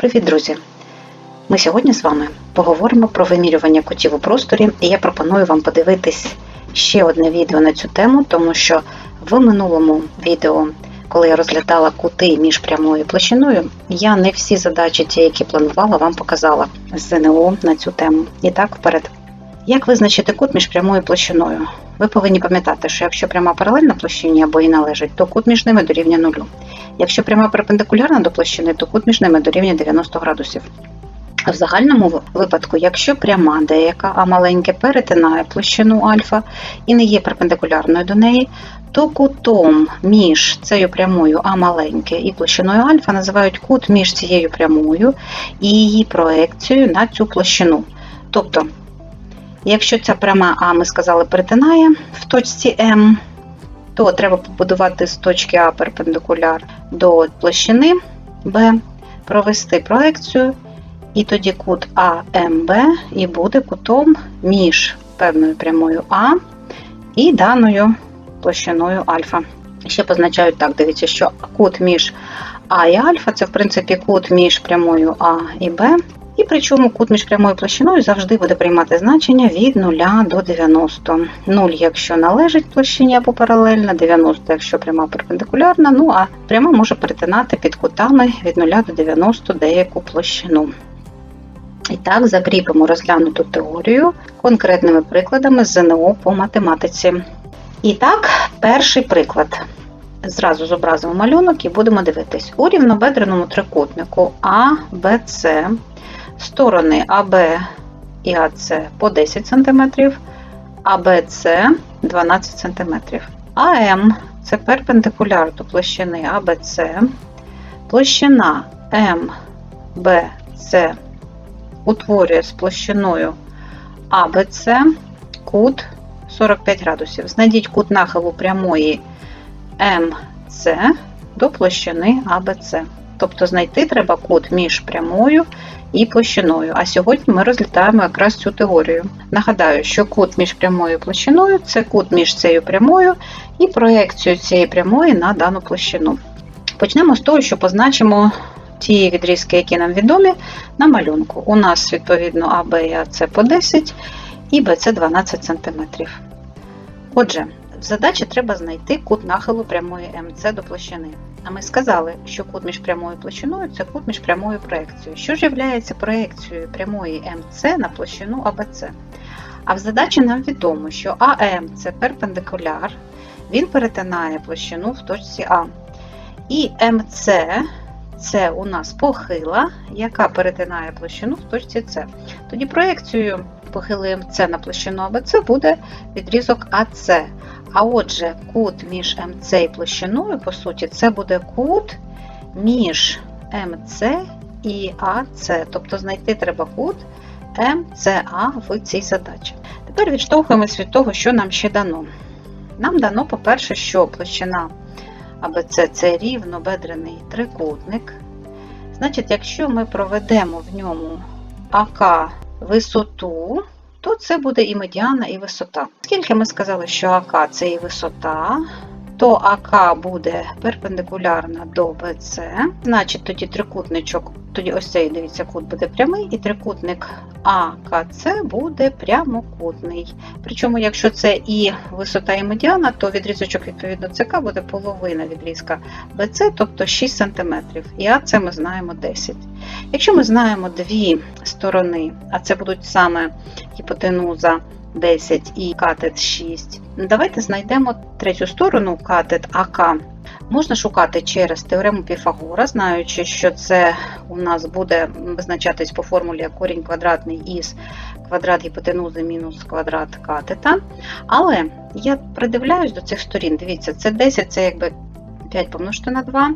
Привіт, друзі! Ми сьогодні з вами поговоримо про вимірювання кутів у просторі, і я пропоную вам подивитись ще одне відео на цю тему, тому що в минулому відео, коли я розглядала кути між прямою і площиною, я не всі задачі, ті, які планувала, вам показала з ЗНО на цю тему. І так, вперед. Як визначити кут між прямою і площиною? Ви повинні пам'ятати, що якщо пряма паралельна площині або і належить, то кут між ними дорівнює нулю. Якщо пряма перпендикулярна до площини, то кут між ними дорівнює 90 градусів. В загальному випадку, якщо пряма деяка, а маленьке перетинає площину альфа і не є перпендикулярною до неї, то кутом між цією прямою А маленьке і площиною альфа називають кут між цією прямою і її проекцією на цю площину. Тобто, якщо ця пряма А, ми сказали, перетинає в точці М, то треба побудувати з точки А перпендикуляр до площини Б, провести проекцію, і тоді кут АМБ і буде кутом між певною прямою А і даною площиною альфа. Ще позначають так, дивіться, що кут між А і альфа це в принципі кут між прямою А і Б. І причому кут між прямою площиною завжди буде приймати значення від 0 до 90. 0, якщо належить площині або паралельна, 90, якщо пряма перпендикулярна, ну а пряма може перетинати під кутами від 0 до 90 деяку площину. І так, закріпимо розглянуту теорію конкретними прикладами ЗНО по математиці. І так, перший приклад. Зразу зобразимо малюнок і будемо дивитись. У рівнобедреному трикутнику А, сторони АБ і АС по 10 см, АБЦ 12 см. АМ це перпендикуляр до площини АБЦ, площина МБЦ утворює з площиною АБЦ кут 45 градусів. Знайдіть кут нахилу прямої МЦ до площини АБЦ. Тобто знайти треба кут між прямою і площиною. А сьогодні ми розглядаємо якраз цю теорію. Нагадаю, що кут між прямою і площиною це кут між цією прямою і проекцією цієї прямої на дану площину. Почнемо з того, що позначимо ті відрізки, які нам відомі, на малюнку. У нас, відповідно, АБ і АС по 10 і БЦ 12 см. Отже, в задачі треба знайти кут нахилу прямої МЦ до площини. А ми сказали, що кут між прямою площиною це кут між прямою проекцією. Що ж є проекцією прямої МЦ на площину АБЦ? А в задачі нам відомо, що АМ це перпендикуляр, він перетинає площину в точці А. І МЦ це у нас похила, яка перетинає площину в точці С. Тоді проекцією похили МЦ на площину АБЦ буде відрізок АС. А отже, кут між МЦ і площиною, по суті, це буде кут між МЦ і АС. Тобто знайти треба кут МЦА в цій задачі. Тепер відштовхуємось від того, що нам ще дано. Нам дано, по-перше, що площина АБЦ це рівнобедрений трикутник. Значить, якщо ми проведемо в ньому АК висоту, то це буде і медіана, і висота. Оскільки ми сказали, що АК це і висота, то АК буде перпендикулярна до БЦ, значить тоді трикутничок, тоді ось цей, дивіться, кут буде прямий, і трикутник АКЦ буде прямокутний. Причому, якщо це і висота, і медіана, то відрізочок, відповідно, ЦК буде половина відрізка БЦ, тобто 6 см. І АЦ ми знаємо 10 Якщо ми знаємо дві сторони, а це будуть саме гіпотенуза 10 і катет 6, давайте знайдемо третю сторону катет АК. Можна шукати через теорему Піфагора, знаючи, що це у нас буде визначатись по формулі корінь квадратний із квадрат гіпотенузи мінус квадрат катета. Але я придивляюсь до цих сторін. Дивіться, це 10 це якби 5 помножити на 2,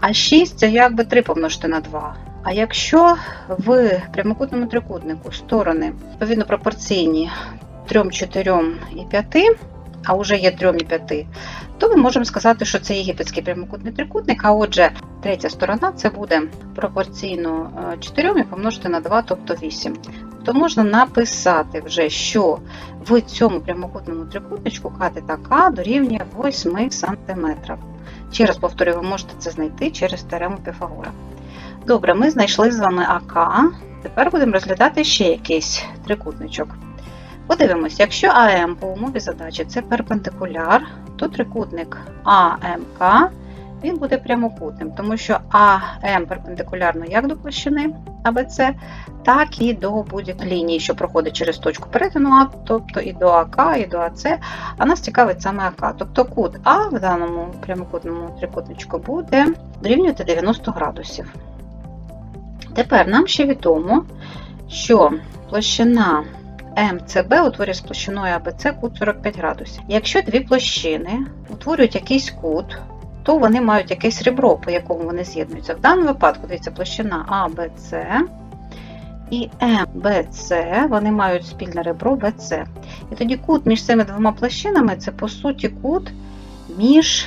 а 6 це якби 3 помножити на 2. А якщо в прямокутному трикутнику сторони відповідно пропорційні 3, 4 і 5, а вже є 3 і 5, то ми можемо сказати, що це єгипетський прямокутний трикутник, а отже, третя сторона це буде пропорційно 4 і помножити на 2, тобто 8. То можна написати вже, що в цьому прямокутному трикутничку катета К дорівнює 8 см. Ще раз повторюю, ви можете це знайти через теорему Піфагора. Добре, ми знайшли з вами АК. Тепер будемо розглядати ще якийсь трикутничок. Подивимось, якщо АМ по умові задачі це перпендикуляр, то трикутник АМК він буде прямокутним, тому що АМ перпендикулярно як до площини АБЦ, так і до будь-якої лінії, що проходить через точку перетину А, тобто і до АК, і до АЦ, а нас цікавить саме АК. Тобто кут А в даному прямокутному трикутничку буде дорівнювати 90 градусів. Тепер нам ще відомо, що площина МЦБ утворює з площиною АБЦ кут 45 градусів. Якщо дві площини утворюють якийсь кут, то вони мають якесь ребро, по якому вони з'єднуються. В даному випадку, дивіться, площина АБЦ і МБЦ, вони мають спільне ребро БЦ. І тоді кут між цими двома площинами це по суті кут між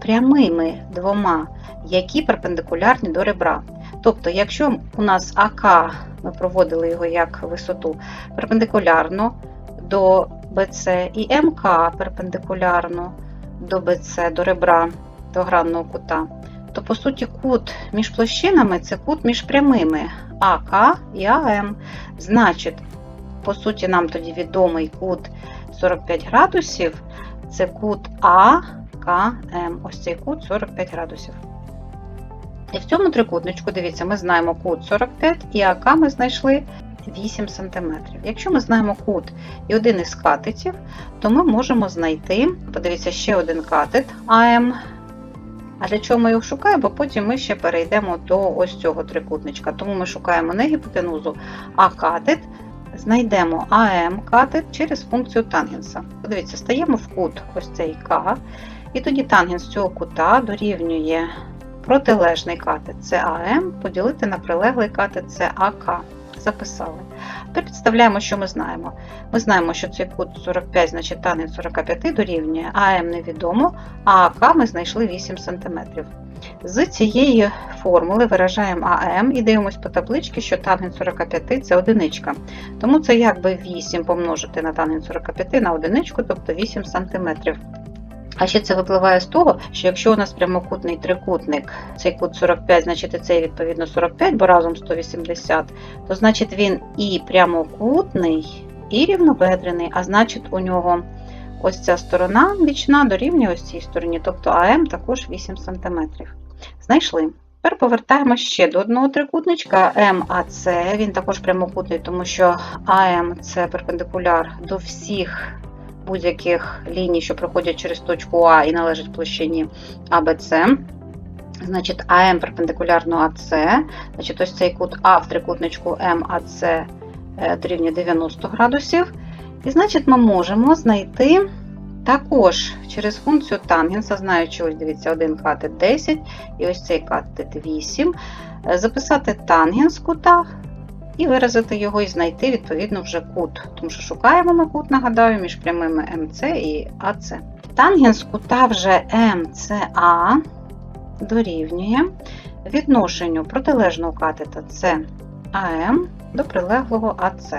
прямими двома, які перпендикулярні до ребра. Тобто, якщо у нас АК, ми проводили його як висоту перпендикулярно до БЦ, і МК перпендикулярно до БЦ, до ребра, до гранного кута, то по суті кут між площинами це кут між прямими АК і АМ. Значить, по суті, нам тоді відомий кут 45 градусів це кут АКМ. Ось цей кут 45 градусів. І в цьому трикутничку, дивіться, ми знаємо кут 45 і АК ми знайшли 8 см. Якщо ми знаємо кут і один із катетів, то ми можемо знайти, подивіться, ще один катет АМ. А для чого ми його шукаємо? Бо потім ми ще перейдемо до ось цього трикутничка. Тому ми шукаємо не гіпотенузу, а катет. Знайдемо АМ катет через функцію тангенса. Подивіться, стаємо в кут ось цей К, і тоді тангенс цього кута дорівнює протилежний катет це АМ поділити на прилеглий катет це АК. Записали. Тепер підставляємо, що ми знаємо. Ми знаємо, що цей кут 45, значить тангенс 45 дорівнює, АМ невідомо, а АК ми знайшли 8 см. З цієї формули виражаємо АМ і дивимося по табличці, що тангенс 45 це одиничка. Тому це якби 8 помножити на тангенс 45 на одиничку, тобто 8 см. А ще це випливає з того, що якщо у нас прямокутний трикутник, цей кут 45, значить цей відповідно 45, бо разом 180, то значить він і прямокутний, і рівнобедрений, а значить у нього ось ця сторона бічна дорівнює ось цій стороні, тобто АМ також 8 см. Знайшли. Тепер повертаємо ще до одного трикутничка МАЦ, він також прямокутний, тому що АМ це перпендикуляр до всіх будь-яких ліній, що проходять через точку А і належать площині АБЦ. Значить, АМ перпендикулярно АЦ, значить, ось цей кут А в трикутничку МАЦ дорівнює 90 градусів. І значить, ми можемо знайти також через функцію тангенса, знаючи, ось дивіться, один катет 10 і ось цей катет 8, записати тангенс кута і виразити його і знайти, відповідно, вже кут. Тому що шукаємо ми кут, нагадаю, між прямими МЦ і АЦ. Тангенс кута вже МЦА дорівнює відношенню протилежного катета це АМ до прилеглого АЦ.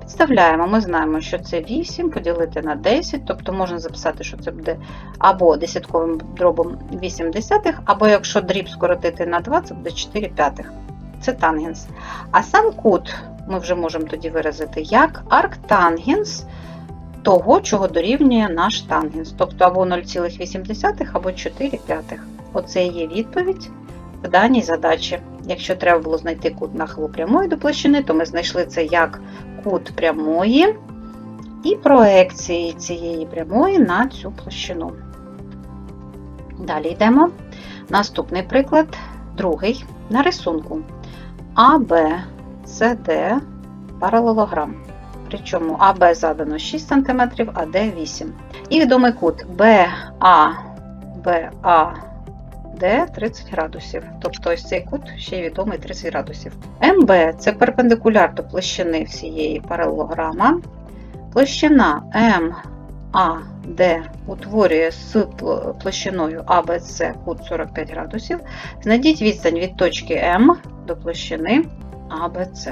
Підставляємо, ми знаємо, що це 8 поділити на 10, тобто можна записати, що це буде або десятковим дробом 8 десятих, або якщо дріб скоротити на 2, це буде 4 п'ятих. Це тангенс. А сам кут ми вже можемо тоді виразити як арктангенс того, чого дорівнює наш тангенс. Тобто або 0,8, або 4 п'ятих. Оце є відповідь в даній задачі. Якщо треба було знайти кут нахилу прямої до площини, то ми знайшли це як кут прямої і проекції цієї прямої на цю площину. Далі йдемо. Наступний приклад, другий, на рисунку. АБ, СД паралелограм. Причому АБ задано 6 см, АД 8 І відомий кут БА, БА, Д 30 градусів. Тобто ось цей кут ще відомий 30 градусів. МБ це перпендикуляр до площини всієї паралелограма. Площина МАД утворює з площиною АБЦ кут 45 градусів. Знайдіть відстань від точки М до площини АБЦ.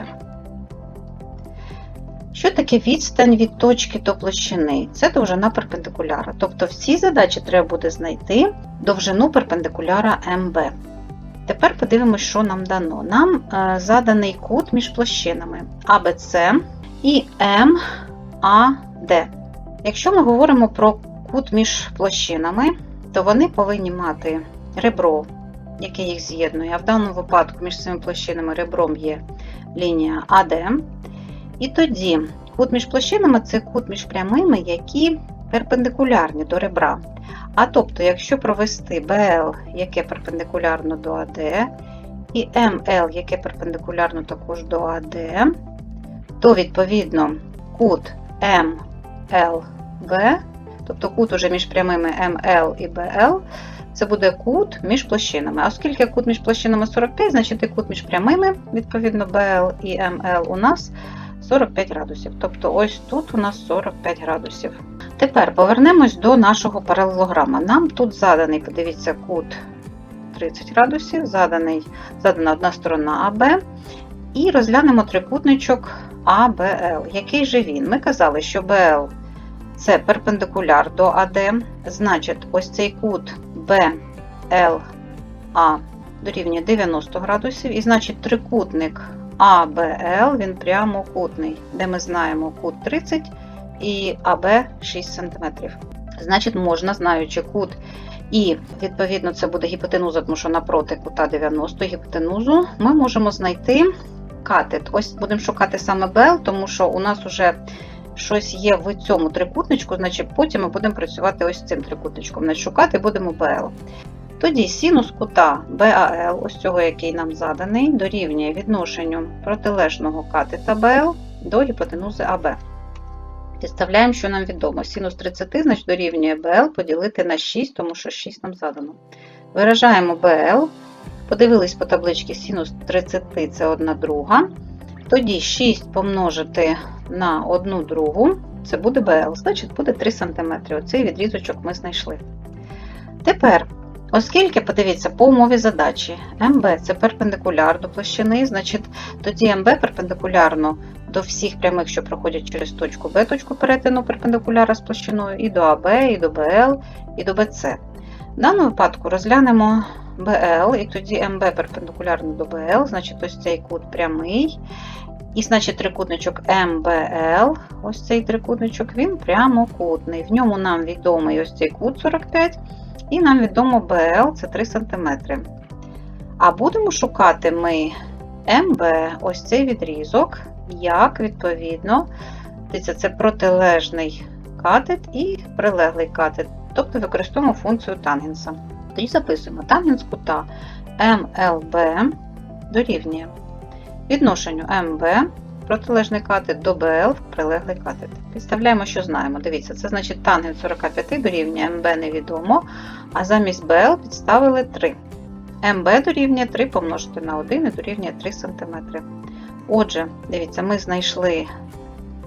Що таке відстань від точки до площини? Це довжина перпендикуляра. Тобто в цій задачі треба буде знайти довжину перпендикуляра МБ. Тепер подивимось, що нам дано. Нам е, заданий кут між площинами АБЦ і МАД. Якщо ми говоримо про кут між площинами, то вони повинні мати ребро, яке їх з'єднує. А в даному випадку між цими площинами ребром є лінія АД. І тоді кут між площинами це кут між прямими, які перпендикулярні до ребра. А тобто, якщо провести BL, яке перпендикулярно до АД, і ML, яке перпендикулярно також до АД, то відповідно кут MLB, тобто кут уже між прямими ML і BL, це буде кут між площинами. А оскільки кут між площинами 45, значить і кут між прямими, відповідно BL і ML у нас 45 градусів. Тобто ось тут у нас 45 градусів. Тепер повернемось до нашого паралелограма. Нам тут заданий, подивіться, кут 30 градусів, заданий, задана одна сторона АБ. І розглянемо трикутничок АБЛ. Який же він? Ми казали, що БЛ це перпендикуляр до АД, значить, ось цей кут BLA дорівнює 90 градусів, і значить трикутник АБЛ він прямокутний, де ми знаємо кут 30 і АБ 6 см. Значить, можна, знаючи кут, і відповідно це буде гіпотенуза, тому що напроти кута 90 гіпотенузу, ми можемо знайти катет. Ось будемо шукати саме БЛ, тому що у нас вже щось є в цьому трикутничку, значить потім ми будемо працювати ось цим трикутничком. Значить, шукати будемо БЛ. Тоді синус кута BAL, ось цього, який нам заданий, дорівнює відношенню протилежного катета BL до гіпотенузи АБ. Підставляємо, що нам відомо. Синус 30 значить, дорівнює BL поділити на 6, тому що 6 нам задано. Виражаємо BL. Подивились по табличці синус 30 це 1 друга. Тоді 6 помножити на 1 другу, це буде BL, значить буде 3 см. Оцей відрізочок ми знайшли. Тепер, оскільки, подивіться, по умові задачі МБ це перпендикуляр до площини, значить тоді МБ перпендикулярно до всіх прямих, що проходять через точку Б, точку перетину перпендикуляра з площиною, і до АБ, і до БЛ, і до БЦ. В даному випадку розглянемо BL, і тоді МБ перпендикулярно до БЛ, значить ось цей кут прямий. І, значить, трикутничок МБЛ, ось цей трикутничок, він прямокутний. В ньому нам відомий ось цей кут 45, і нам відомо БЛ це 3 см. А будемо шукати ми МБ, ось цей відрізок, як відповідно, це протилежний катет і прилеглий катет, тобто використовуємо функцію тангенса. Тоді записуємо тангенс кута МЛБ дорівнює відношенню МБ, протилежний катет до БЛ прилеглий катет. Підставляємо, що знаємо. Дивіться, це значить тангенс 45 дорівнює МБ невідомо, а замість БЛ підставили 3. МБ дорівнює 3 помножити на 1 і дорівнює 3 см. Отже, дивіться, ми знайшли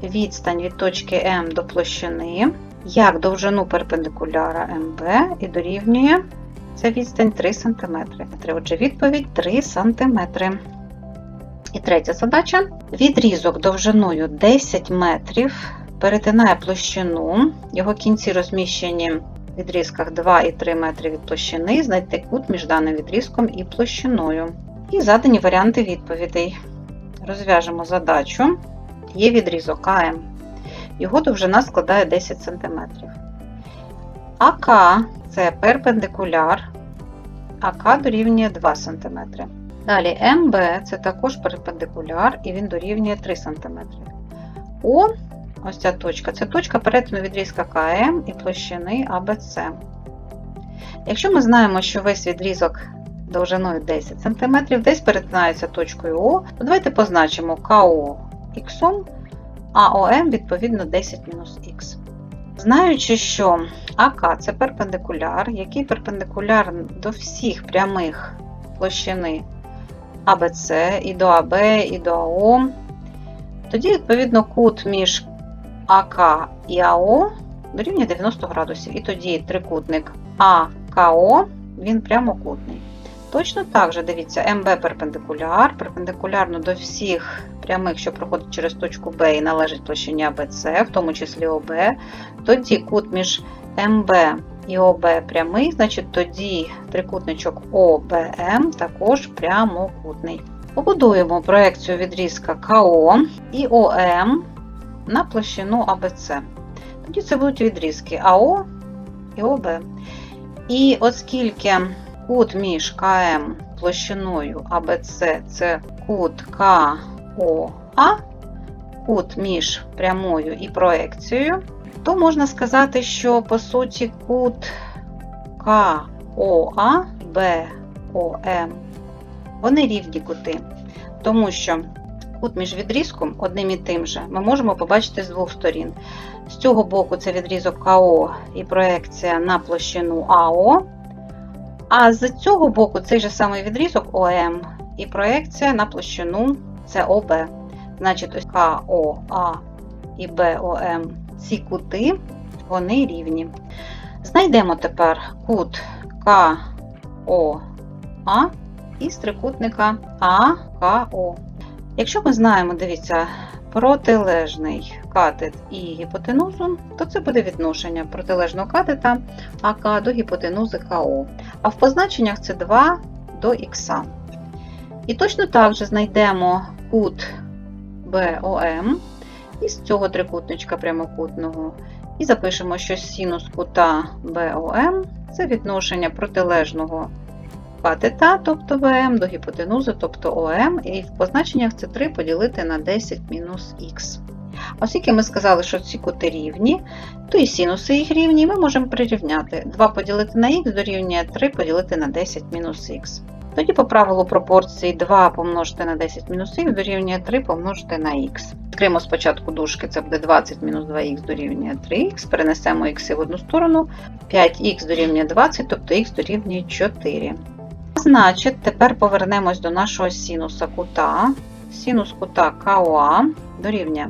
відстань від точки М до площини як довжину перпендикуляра МБ і дорівнює ця відстань 3 см. Отже, відповідь 3 см. І третя задача. Відрізок довжиною 10 метрів перетинає площину, його кінці розміщені в відрізках 2 і 3 метри від площини, знайти кут між даним відрізком і площиною. І задані варіанти відповідей. Розв'яжемо задачу. Є відрізок АМ. Його довжина складає 10 см. АК це перпендикуляр, АК дорівнює 2 см. Далі МБ це також перпендикуляр, і він дорівнює 3 см. О, ось ця точка це точка перетину відрізка КМ і площини АБЦ. Якщо ми знаємо, що весь відрізок довжиною 10 см десь перетинається точкою О, то давайте позначимо КО Х, а ОМ відповідно 10-х. Знаючи, що АК це перпендикуляр, який перпендикуляр до всіх прямих площини АБЦ і до АБ, і до АО, тоді, відповідно, кут між АК і АО дорівнює 90 градусів. І тоді трикутник АКО він прямокутний. Точно так же, дивіться, МБ перпендикуляр, перпендикулярно до всіх прямих, що проходять через точку Б і належить площині АБЦ, в тому числі ОБ. Тоді кут між МБ і ОБ прямий, значить тоді трикутничок ОБМ також прямокутний. Побудуємо проекцію відрізка КО і ОМ на площину АБЦ. Тоді це будуть відрізки АО і ОБ. І оскільки кут між КМ площиною АБЦ це кут КОА, кут між прямою і проекцією, то можна сказати, що по суті кут КОА, БОМ, вони рівні кути, тому що кут між відрізком одним і тим же ми можемо побачити з двох сторін. З цього боку це відрізок КО і проекція на площину АО. А з цього боку цей же самий відрізок ОМ і проекція на площину СОБ. Значить, ось КОА і БОМ ці кути, вони рівні. Знайдемо тепер кут КОА із трикутника АКО. Якщо ми знаємо, дивіться, протилежний катет і гіпотенузу, то це буде відношення протилежного катета АК до гіпотенузи КО. А в позначеннях це 2 до х. І точно так же знайдемо кут БОМ із цього трикутничка прямокутного. І запишемо, що синус кута БОМ це відношення протилежного катета, тобто ВМ, до гіпотенузи, тобто ОМ, і в позначеннях це 3 поділити на 10 мінус х. Оскільки ми сказали, що ці кути рівні, то і синуси їх рівні, ми можемо прирівняти 2 поділити на х дорівнює 3 поділити на 10 мінус х. Тоді по правилу пропорції 2 помножити на 10 мінус х дорівнює 3 помножити на х. Відкриємо спочатку дужки, це буде 20 мінус 2х дорівнює 3х, перенесемо х в одну сторону, 5х дорівнює 20, тобто х дорівнює 4. Значить, тепер повернемось до нашого синуса кута. Синус кута КОА дорівнює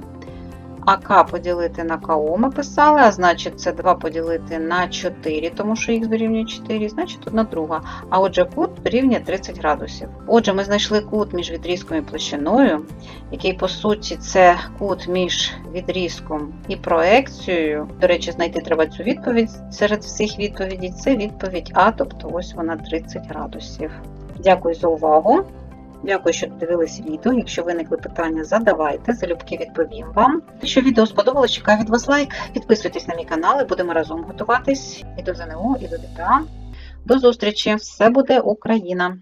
АК поділити на КО ми писали, а значить це 2 поділити на 4, тому що х дорівнює 4, значить 1 друга. А отже, кут дорівнює 30 градусів. Отже, ми знайшли кут між відрізком і площиною, який, по суті, це кут між відрізком і проекцією. До речі, знайти треба цю відповідь серед всіх відповідей. Це відповідь А, тобто ось вона 30 градусів. Дякую за увагу. Дякую, що дивилися відео. Якщо виникли питання, задавайте, залюбки відповім вам. Якщо відео сподобалось, чекаю від вас лайк. Підписуйтесь на мій канал і будемо разом готуватись і до ЗНО, і до ДПА. До зустрічі! Все буде Україна!